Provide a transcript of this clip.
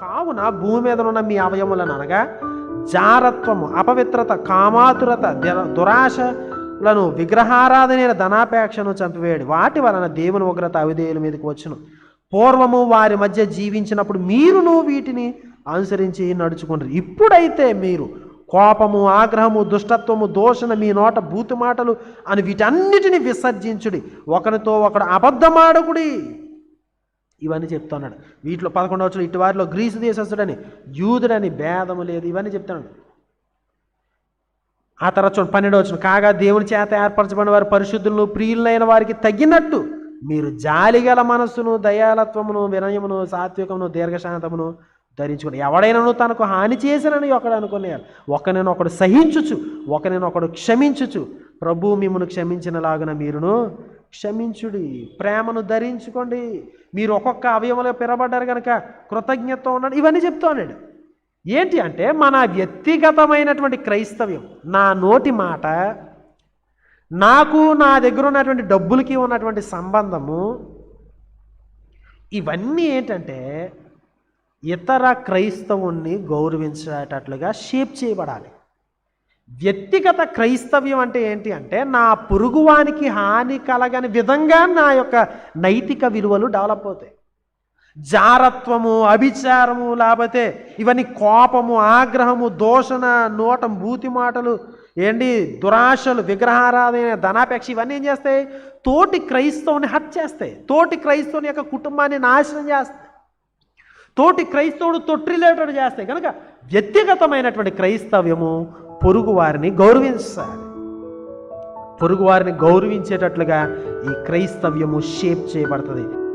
కావున భూమి మీద ఉన్న మీ అవయములను అనగా జారత్వము అపవిత్రత కామాతురత దురాశలను విగ్రహారాధనైన ధనాపేక్షను చంపివేయడు. వాటి వలన దేవుని ఉగ్రత అవిధేయుల మీదకి వచ్చును. పూర్వము వారి మధ్య జీవించినప్పుడు మీరును వీటిని అనుసరించి నడుచుకుంటారు ఇప్పుడైతే మీరు కోపము ఆగ్రహము దుష్టత్వము దోషణ మీ నోట బూతు మాటలు అని వీటన్నిటిని విసర్జించుడి. ఒకరితో ఒకడు అబద్ధమాడకుడి. ఇవన్నీ చెప్తున్నాడు. వీటిలో పదకొండవ వచ్చిన ఇటు వారిలో గ్రీసు దేశస్తుడని యూదుడని భేదము లేదు. ఇవన్నీ చెప్తున్నాడు. ఆ తర్వాత చూడండి పన్నెండవ వచ్చిన కాగా దేవుని చేత ఏర్పరచబడిన వారి పరిశుద్ధులను ప్రియులైన వారికి తగినట్టు మీరు జాలిగల మనస్సును దయాలత్వమును వినయమును సాత్వికమును దీర్ఘశాంతమును ధరించుకుని. ఎవడైనాను తనకు హాని చేసినని ఒకడు అనుకునేయాలి ఒకరిని ఒకడు సహించుచు ఒకరిని ఒకడు క్షమించుచు. ప్రభు మిమ్మల్ని క్షమించినలాగున మీరును క్షమించుడి. ప్రేమను ధరించుకోండి. మీరు ఒక్కొక్క అవయవంలో పిరబడ్డారు కనుక కృతజ్ఞత ఉండండి. ఇవన్నీ చెప్తూ ఉన్నాడు. ఏంటి అంటే మన వ్యక్తిగతమైనటువంటి క్రైస్తవ్యం. నా నోటి మాట నాకు నా దగ్గర ఉన్నటువంటి డబ్బులకి ఉన్నటువంటి సంబంధము ఇవన్నీ ఏంటంటే ఇతర క్రైస్తవుణ్ణి గౌరవించేటట్లుగా షేప్ చేయబడాలి. వ్యక్తిగత క్రైస్తవ్యం అంటే ఏంటి అంటే నా పొరుగువానికి హాని కలగని విధంగా నా యొక్క నైతిక విలువలు డెవలప్ అవుతాయి. జారత్వము అభిచారము లేకపోతే ఇవన్నీ కోపము ఆగ్రహము దోషణ నోటం బూతి మాటలు ఏంటి దురాశలు విగ్రహారాధన ధనాపేక్ష ఇవన్నీ ఏం చేస్తాయి? తోటి క్రైస్తవుని హత్య చేస్తాయి. తోటి క్రైస్తవుని యొక్క కుటుంబాన్ని నాశనం చేస్తాయి. తోటి క్రైస్తవుడు తొట్టిలేటట్టు చేస్తే కనుక వ్యక్తిగతమైనటువంటి క్రైస్తవ్యము పొరుగువారిని గౌరవించాలి. పొరుగువారిని గౌరవించేటట్లుగా ఈ క్రైస్తవ్యము షేప్ చేయబడుతుంది.